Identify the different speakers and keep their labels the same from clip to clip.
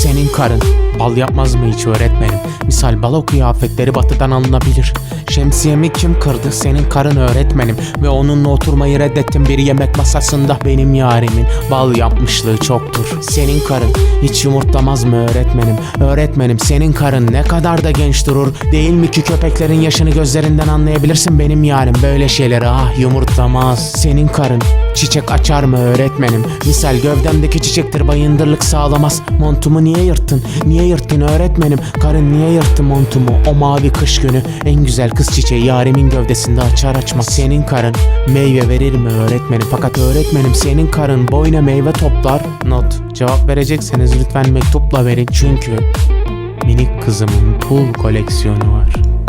Speaker 1: senin karın. Bal yapmaz mı hiç öğretmenim? Misal balo kıyafetleri batıdan alınabilir. Şemsiyemi kim kırdı? Senin karın öğretmenim. Ve onunla oturmayı reddettim. Bir yemek masasında Benim yarimin bal yapmışlığı çoktur. Senin karın hiç yumurtlamaz mı öğretmenim? Öğretmenim senin karın ne kadar da genç durur. Değil mi ki köpeklerin yaşını gözlerinden anlayabilirsin? Benim yarim Böyle şeyleri ah yumurtlamaz. Senin karın çiçek açar mı öğretmenim? Misal gövdemdeki çiçektir bayındırlık sağlamaz. Montumu niye yırttın? Niye yırttın öğretmenim? Karın niye yırttı montumu? O mavi kış günü. En güzel kız çiçeği yarimin gövdesinde açar açmaz Senin karın. Meyve verir mi öğretmenim? Fakat öğretmenim senin karın boyuna meyve toplar. Not. Cevap verecekseniz lütfen mektupla verin. Çünkü Minik kızımın pul koleksiyonu var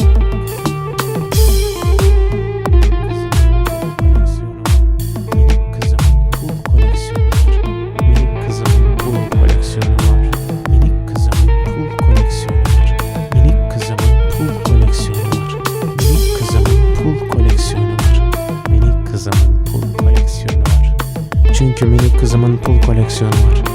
Speaker 1: pul koleksiyonu var. Çünkü minik kızımın pul koleksiyonu var.